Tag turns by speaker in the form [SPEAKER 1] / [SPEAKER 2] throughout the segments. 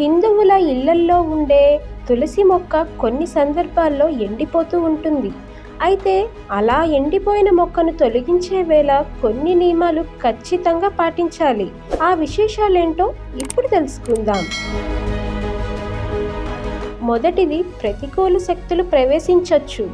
[SPEAKER 1] హిందువుల ఇళ్ళల్లో ఉండే తులసి మొక్క కొన్ని సందర్భాల్లో ఎండిపోతూ ఉంటుంది. అయితే అలా ఎండిపోయిన మొక్కను తొలగించే వేళ కొన్ని నియమాలు ఖచ్చితంగా పాటించాలి. ఆ విశేషాలేంటో ఇప్పుడు తెలుసుకుందాం. మొదటిది ప్రతికూల శక్తులు ప్రవేశించవచ్చు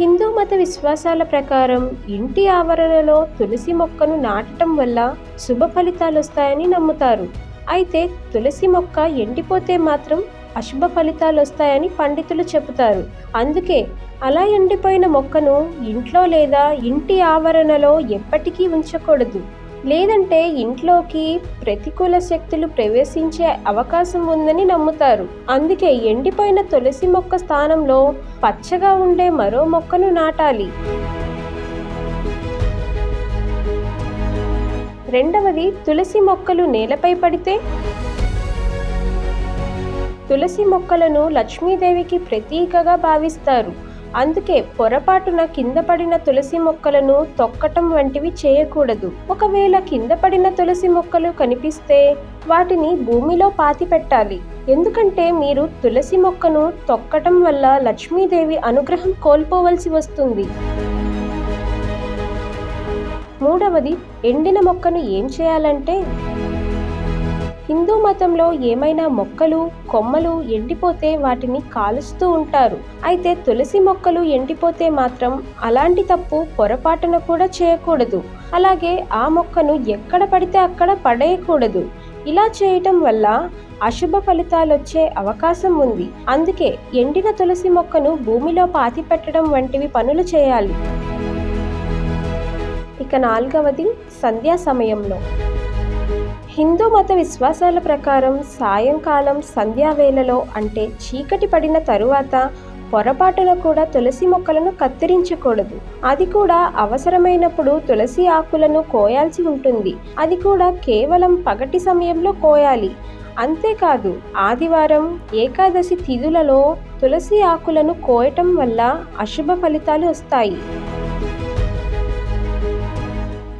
[SPEAKER 1] హిందూ మత విశ్వాసాల ప్రకారం ఇంటి ఆవరణలో తులసి మొక్కను నాటడం వల్ల శుభ ఫలితాలు వస్తాయని నమ్ముతారు. అయితే తులసి మొక్క ఎండిపోతే మాత్రం అశుభ ఫలితాలు వస్తాయని పండితులు చెబుతారు. అందుకే అలా ఎండిపోయిన మొక్కను ఇంట్లో లేదా ఇంటి ఆవరణలో ఎప్పటికీ ఉంచకూడదు. లేదంటే ఇంట్లోకి ప్రతికూల శక్తులు ప్రవేశించే అవకాశం ఉందని నమ్ముతారు. అందుకే ఎండిపోయిన తులసి మొక్క స్థానంలో పచ్చగా ఉండే మరో మొక్కను నాటాలి. రెండవది తులసి మొక్కలు నేలపై పడితే? తులసి మొక్కలను లక్ష్మీదేవికి ప్రతీకగా భావిస్తారు. అందుకే పొరపాటున కింద పడిన తులసి మొక్కలను తొక్కటం వంటివి చేయకూడదు. ఒకవేళ కింద పడిన తులసి మొక్కలు కనిపిస్తే వాటిని భూమిలో పాతి పెట్టాలి. ఎందుకంటే మీరు తులసి మొక్కను తొక్కటం వల్ల లక్ష్మీదేవి అనుగ్రహం కోల్పోవలసి వస్తుంది. మూడవది ఎండిన మొక్కను ఏం చేయాలంటే? హిందూ మతంలో ఏమైనా మొక్కలు కొమ్మలు ఎండిపోతే వాటిని కాలుస్తూ ఉంటారు. అయితే తులసి మొక్కలు ఎండిపోతే మాత్రం అలాంటి తప్పు పొరపాటున కూడా చేయకూడదు. అలాగే ఆ మొక్కను ఎక్కడ పడితే అక్కడ పడేయకూడదు. ఇలా చేయటం వల్ల అశుభ ఫలితాలు వచ్చే అవకాశం ఉంది. అందుకే ఎండిన తులసి మొక్కను భూమిలో పాతి పెట్టడం వంటివి పనులు చేయాలి. ఇక నాలుగవది సంధ్యా సమయంలో. హిందూ మత విశ్వాసాల ప్రకారం సాయంకాలం సంధ్యావేళలో అంటే చీకటి పడిన తరువాత పొరపాటున కూడా తులసి మొక్కలను కత్తిరించకూడదు. అది కూడా అవసరమైనప్పుడు తులసి ఆకులను కోయాల్సి ఉంటుంది. అది కూడా కేవలం పగటి సమయంలో కోయాలి. అంతేకాదు ఆదివారం ఏకాదశి తిథులలో తులసి ఆకులను కోయటం వల్ల అశుభ ఫలితాలు వస్తాయి.